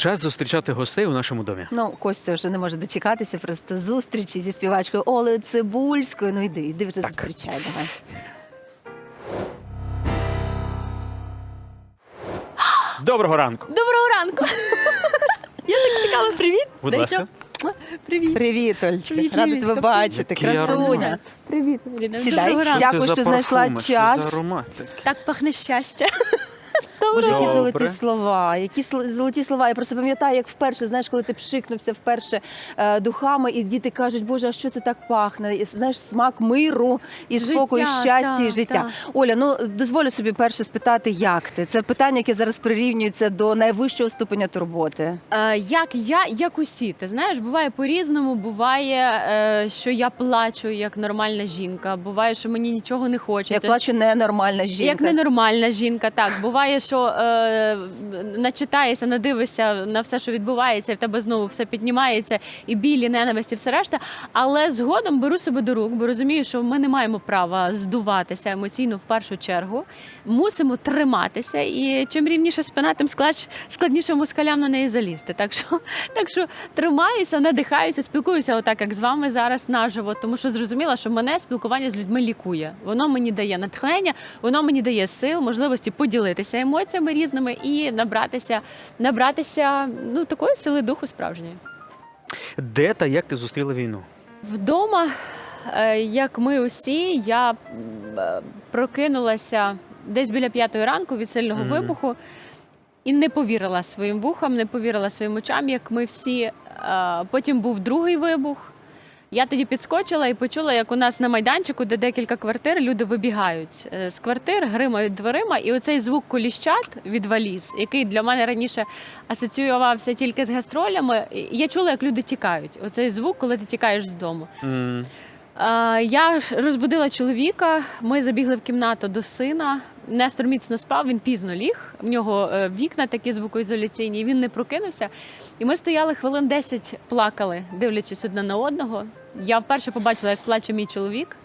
Час зустрічати гостей у нашому домі. Ну, Костя вже не може дочекатися просто зустрічі зі співачкою Олею Цибульською. Ну йди, йди вже Так. зустрічай. Давай. Доброго ранку. Доброго ранку. Я так чекала. Привіт. Будь Дай ласка. Привіт. Привіт, Ольчка. Привіт, Рада Лілечка, тебе бачити. Який Красуня. аромат. Привіт. Сідай. Дякую, що знайшла що час. Так пахне щастя. Боже, які Добре. золоті слова, які сл- золоті слова. Я просто пам'ятаю, як вперше, знаєш, коли ти пшикнувся вперше е, духами, і діти кажуть, Боже, а що це так пахне? І, знаєш, смак миру і Життя, спокою, щастя і так, життя. так. Оля, ну дозволю собі перше спитати, як ти? Це питання, яке зараз прирівнюється до найвищого ступеня турботи. Е, як я, як усі, ти знаєш, буває по-різному. Буває, е, що я плачу як нормальна жінка. Буває, що мені нічого не Я хочеться. плачу ненормальна жінка. Як ненормальна жінка, так буває, що е, начитаєшся, надивишся на все, що відбувається, і в тебе знову все піднімається, і білі, ненависті, все решта. Але згодом беру себе до рук, бо розумію, що ми не маємо права здуватися емоційно в першу чергу. Мусимо триматися, і чим рівніше спина, тим складніше москалям на неї залізти. Так що, так що тримаюся, надихаюся, спілкуюся, отак як з вами зараз наживо, тому що зрозуміла, що мене спілкування з людьми лікує. Воно мені дає натхнення, воно мені дає сил, можливості поділитися емоціями різними і набратися, набратися ну такої сили духу справжньої. Де та як ти зустріла війну? Вдома, е, як ми усі, я е, прокинулася десь біля п'ятої ранку від сильного Мгм. вибуху і не повірила своїм вухам, не повірила своїм очам, як ми всі. Е, Потім був другий вибух. Я тоді підскочила і почула, як у нас на майданчику, де декілька квартир, люди вибігають е, з квартир, гримають дверима, і оцей звук коліщат від валіз, який для мене раніше асоціювався тільки з гастролями. Я чула, як люди тікають. Оцей звук, коли ти тікаєш з дому. Е, Я розбудила чоловіка. Ми забігли в кімнату до сина. Нестор міцно спав, він пізно ліг. В нього е, вікна такі звукоізоляційні. Він не прокинувся. І ми стояли хвилин 10, плакали, дивлячись одне на одного. Я вперше побачила, як плаче мій чоловік.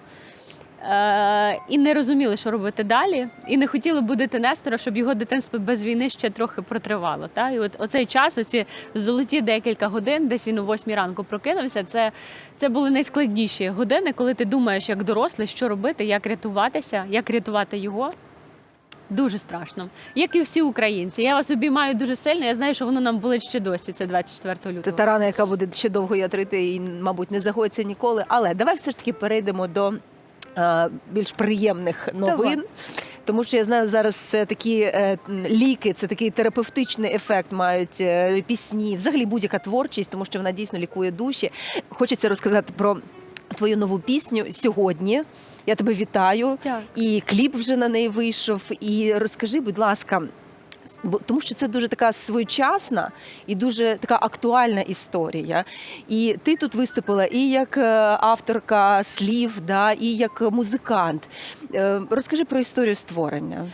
Е, і не розуміли, що робити далі, і не хотіли будити Нестора, щоб його дитинство без війни ще трохи протривало. Та? І от оцей час, оці золоті декілька годин, десь він о восьмій ранку прокинувся. Це, це були найскладніші години, коли ти думаєш, як дорослий, що робити, як рятуватися, як рятувати його. Дуже страшно, як і всі українці. Я вас обіймаю дуже сильно. Я знаю, що воно нам болить ще досі. Це 24 Це лютого. та рана, яка буде ще довго ятрити і, мабуть, не загоїться ніколи. Але давай все ж таки перейдемо до е, більш приємних новин. Тому що я знаю, зараз це такі е, ліки, це такий терапевтичний ефект мають е, пісні, взагалі будь-яка творчість, тому що вона дійсно лікує душі. Хочеться розказати про твою нову пісню сьогодні. Я тебе вітаю. Дякую. І кліп вже на неї вийшов. І розкажи, будь ласка. Бо тому що це дуже така своєчасна і дуже така актуальна історія. І ти тут виступила і як е, авторка слів, да, і як музикант. Е, Розкажи про історію створення.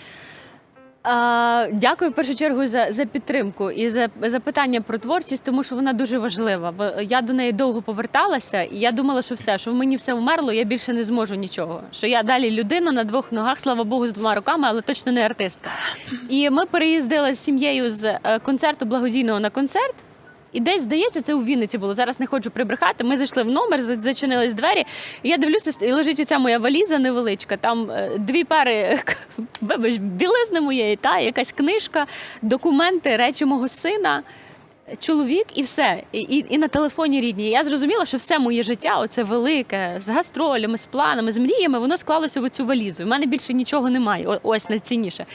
Дякую в першу чергу за, за підтримку і за запитання про творчість, тому що вона дуже важлива. Бо я до неї довго поверталася, і я думала, що все, що в мені все вмерло, я більше не зможу нічого. Що я далі людина на двох ногах, слава Богу, з двома руками, але точно не артистка. І ми переїздили з сім'єю з е, концерту благодійного на концерт. І десь здається, це у Вінниці було. Зараз не хочу прибрехати. Ми зайшли в номер, зачинились двері. І я дивлюся, і лежить оця моя валіза невеличка. Там е, дві пари вибач, білизни моєї, та якась книжка, документи, речі мого сина. Чоловік і все, і, і, і на телефоні рідні. Я зрозуміла, що все моє життя, оце велике, з гастролями, з планами, з мріями, воно склалося в цю валізу. У мене більше нічого немає. Ось найцінніше.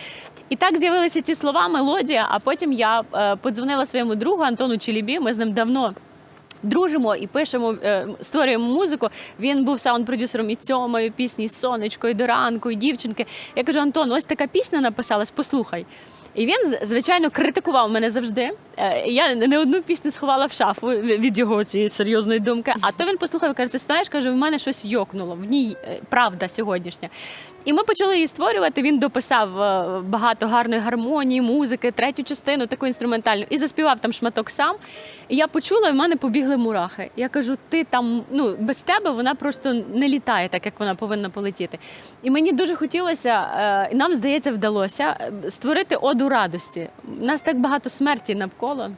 І так з'явилися ці слова, мелодія. А потім я е, подзвонила своєму другу Антону Челібі. Ми з ним давно. Дружимо і пишемо, е, створюємо музику. Він був саунд-продюсером і цьомою пісні, і сонечко, і до ранку, і дівчинки. Я кажу, Антон, ось така пісня написалась, послухай. І він, звичайно, критикував мене завжди. Е, Я не одну пісню сховала в шафу від його цієї серйозної думки. А то він послухав і каже: ти знаєш, каже, в мене щось йокнуло. В ній е, правда сьогоднішня. І ми почали її створювати. Він дописав е, багато гарної гармонії, музики, третю частину, таку інструментальну, і заспівав там шматок сам. І я почула, і в мене побігли мурахи. Я кажу: ти там ну без тебе вона просто не літає, так як вона повинна полетіти. І мені дуже хотілося, е, і нам здається, вдалося е, створити оду радості. У нас так багато смерті навколо.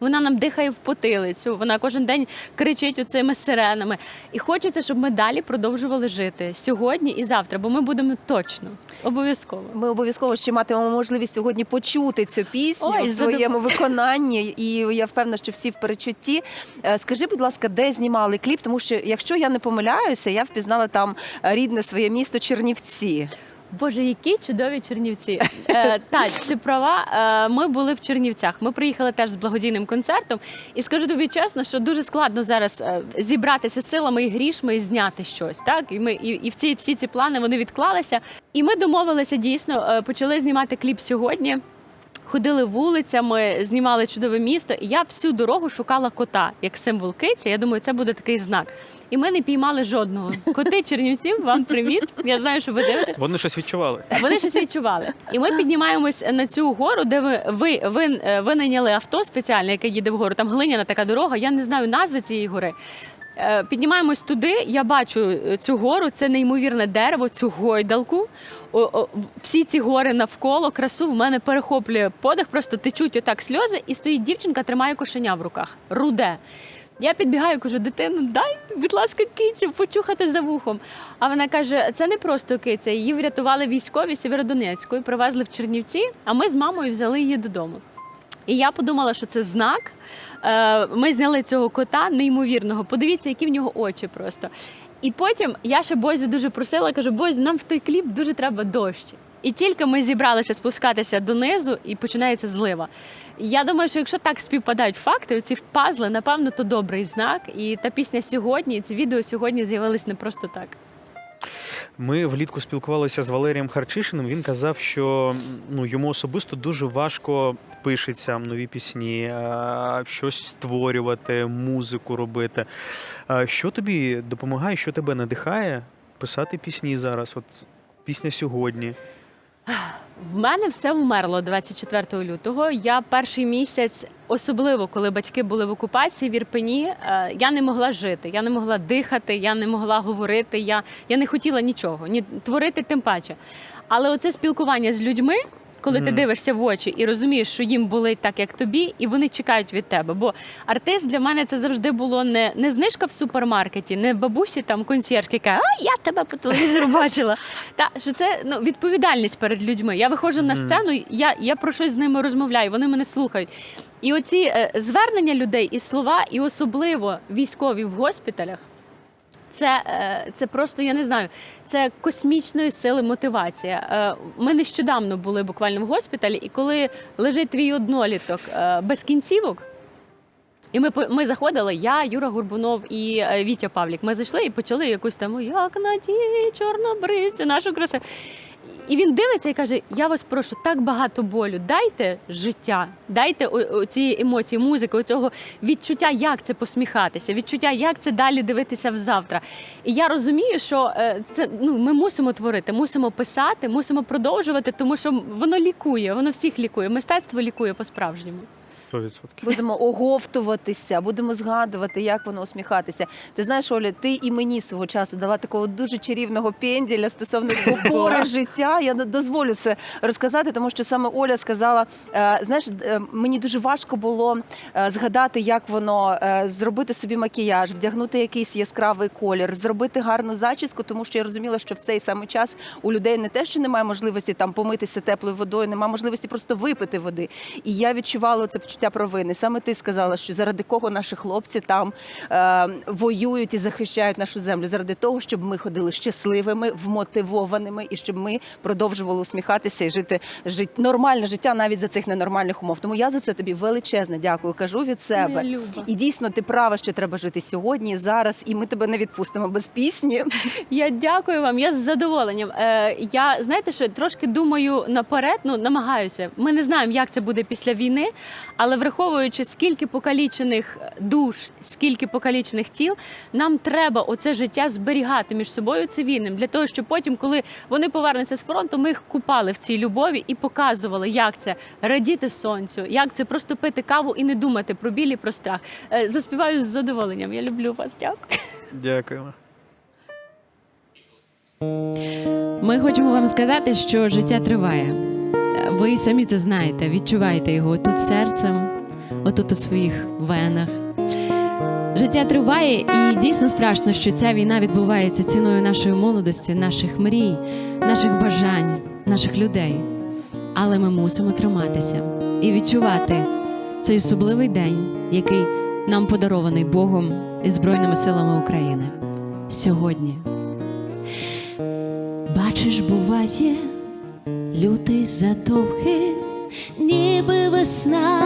Вона нам дихає в потилицю, вона кожен день кричить оцими сиренами. І хочеться, щоб ми далі продовжували жити сьогодні і завтра, бо ми будемо точно обов'язково. Ми обов'язково ще матимемо можливість сьогодні почути цю пісню Ой, в своєму виконанні, і я впевнена, що всі в перечутті. Е, Скажи, будь ласка, де знімали кліп? Тому що, якщо я не помиляюся, я впізнала там рідне своє місто Чернівці. Боже, які чудові Чернівці. Е, так, ти права. Е, ми були в Чернівцях. Ми приїхали теж з благодійним концертом. І скажу тобі чесно, що дуже складно зараз е, зібратися силами і грішми і зняти щось. Так, і ми і, і в ці всі ці плани вони відклалися. І ми домовилися дійсно, е, почали знімати кліп сьогодні. Ходили вулицями, знімали чудове місто, і я всю дорогу шукала кота як символ киці. Я думаю, це буде такий знак. І ми не піймали жодного. Коти Чернівців, вам привіт. Я знаю, що ви дивитесь. Вони щось відчували. Вони щось відчували. І ми піднімаємось на цю гору, де ви, ви, ви, е, ви найняли авто спеціальне, яке їде вгору. Там глиняна така дорога. Я не знаю назви цієї гори. Е, Піднімаємось туди. Я бачу е, цю гору, це неймовірне дерево, цю гойдалку. О, о, всі ці гори навколо, красу в мене перехоплює подих, просто течуть отак сльози, і стоїть дівчинка, тримає кошеня в руках. Руде. Я підбігаю, кажу, дитину, дай, будь ласка, кицю, почухати за вухом. А вона каже: це не просто киця. Її врятували військові Сєвєродонецької, привезли в Чернівці, а ми з мамою взяли її додому. І я подумала, що це знак. Е, Ми зняли цього кота неймовірного. Подивіться, які в нього очі просто. І потім я ще Бозю дуже просила, кажу, Бозю, нам в той кліп дуже треба дощ. І тільки ми зібралися спускатися донизу, і починається злива. Я думаю, що якщо так співпадають факти, ці пазли, напевно, то добрий знак. І та пісня сьогодні, і ці відео сьогодні з'явились не просто так. Ми влітку спілкувалися з Валерієм Харчишиним. Він казав, що ну йому особисто дуже важко пишеться нові пісні, е, щось створювати, музику робити. Е, Що тобі допомагає, що тебе надихає писати пісні зараз? От пісня сьогодні. В мене все вмерло 24 лютого. Я перший місяць, особливо коли батьки були в окупації в Ірпені, е, я не могла жити, я не могла дихати, я не могла говорити. Я, я не хотіла нічого, ні творити тим паче. Але оце спілкування з людьми. Коли ти дивишся в очі і розумієш, що їм болить так, як тобі, і вони чекають від тебе. Бо артист для мене це завжди було не, не знижка в супермаркеті, не бабусі там консьєржки, яка а я тебе по телевізору бачила. Та що це ну відповідальність перед людьми. Я виходжу на сцену, я, я про щось з ними розмовляю, вони мене слухають. І оці е, звернення людей і слова, і особливо військові в госпіталях. Це, е, це просто я не знаю. Це космічної сили мотивація. Е, Ми нещодавно були буквально в госпіталі, і коли лежить твій одноліток е, без кінцівок. І ми ми заходили, я, Юра Гурбунов і Вітя Павлік. Ми зайшли і почали якусь там як на тій чорнобривці, нашу красу. І він дивиться і каже: Я вас прошу, так багато болю. Дайте життя, дайте ці емоції, музику, цього відчуття, як це посміхатися, відчуття, як це далі дивитися в завтра. І я розумію, що е, це ну ми мусимо творити, мусимо писати, мусимо продовжувати, тому що воно лікує, воно всіх лікує. Мистецтво лікує по-справжньому. 100%. Будемо оговтуватися, будемо згадувати, як воно усміхатися. Ти знаєш, Оля, ти і мені свого часу дала такого дуже чарівного пенділя стосовно опори життя. Я не дозволю це розказати, тому що саме Оля сказала: е, знаєш, е, мені дуже важко було е, згадати, як воно зробити собі макіяж, вдягнути якийсь яскравий колір, зробити гарну зачіску, тому що я розуміла, що в цей самий час у людей не те, що немає можливості там помитися теплою водою, немає можливості просто випити води. І я відчувала це почуття провини. Саме ти сказала, що заради кого наші хлопці там е, воюють і захищають нашу землю, заради того, щоб ми ходили щасливими, вмотивованими і щоб ми продовжували усміхатися і жити жит, нормальне життя навіть за цих ненормальних умов. Тому я за це тобі величезне дякую. Кажу від себе. Люба. І дійсно ти права, що треба жити сьогодні, зараз, і ми тебе не відпустимо без пісні. Я дякую вам. Я з задоволенням. Е, я знаєте, що трошки думаю наперед, ну намагаюся. Ми не знаємо, як це буде після війни, але враховуючи скільки покалічених душ, скільки покалічених тіл, нам треба оце життя зберігати між собою цивільним для того, щоб потім, коли вони повернуться з фронту, ми їх купали в цій любові і показували, як це радіти сонцю, як це просто пити каву і не думати про білі, про страх. Е, заспіваю з задоволенням. Я люблю вас. Дякую. Дякуємо. Ми хочемо вам сказати, що життя триває. Ви самі це знаєте, відчуваєте його тут серцем. отут у своїх венах. Життя триває, і дійсно страшно, що ця війна відбувається ціною нашої молодості, наших мрій, наших бажань, наших людей. Але ми мусимо триматися і відчувати цей особливий день, який нам подарований Богом і Збройними силами України сьогодні. Бачиш, буває, лютий задовгий, ніби весна,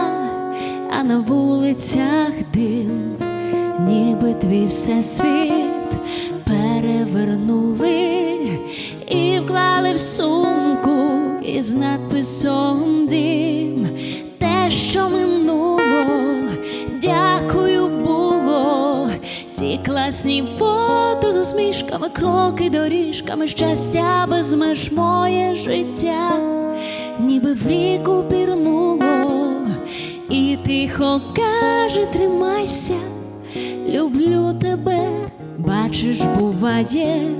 а на вулицях дим, ніби твій всесвіт перевернули і вклали в сумку із надписом дім. Ті фото з усмішками, кроки доріжками, щастя без меж моє життя, ніби в ріку пірнуло, і тихо каже, тримайся, люблю тебе, бачиш, буває,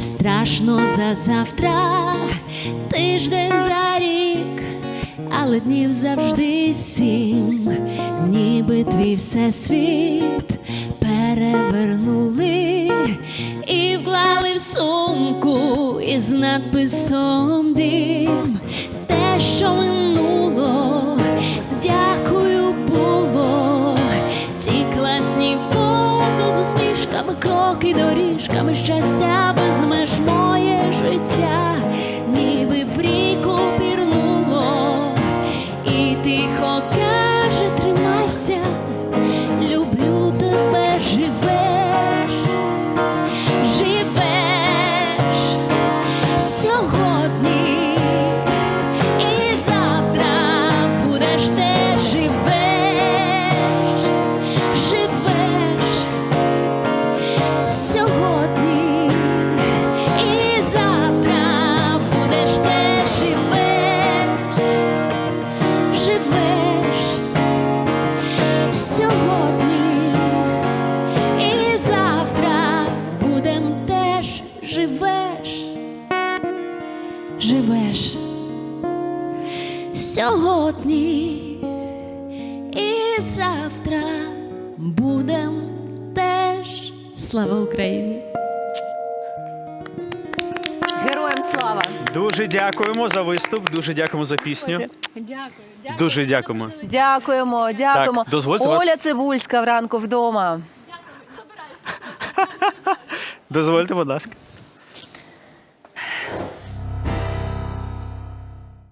страшно за завтра, тиждень за рік але днів завжди сім, ніби твій всесвіт перевернули і вклали в сумку із надписом дім. Те, що минуло, дякую було. Ті класні фото з усмішками, кроки доріжками, щастя без меж моє життя, будем теж. Слава Україні! Героям слава! Дуже дякуємо за виступ, дуже дякуємо за пісню. Дякую. Дуже дякуємо. Дякуємо, дякуємо. дозвольте Оля вас- Цибульська вранку вдома. Дозвольте, будь ласка.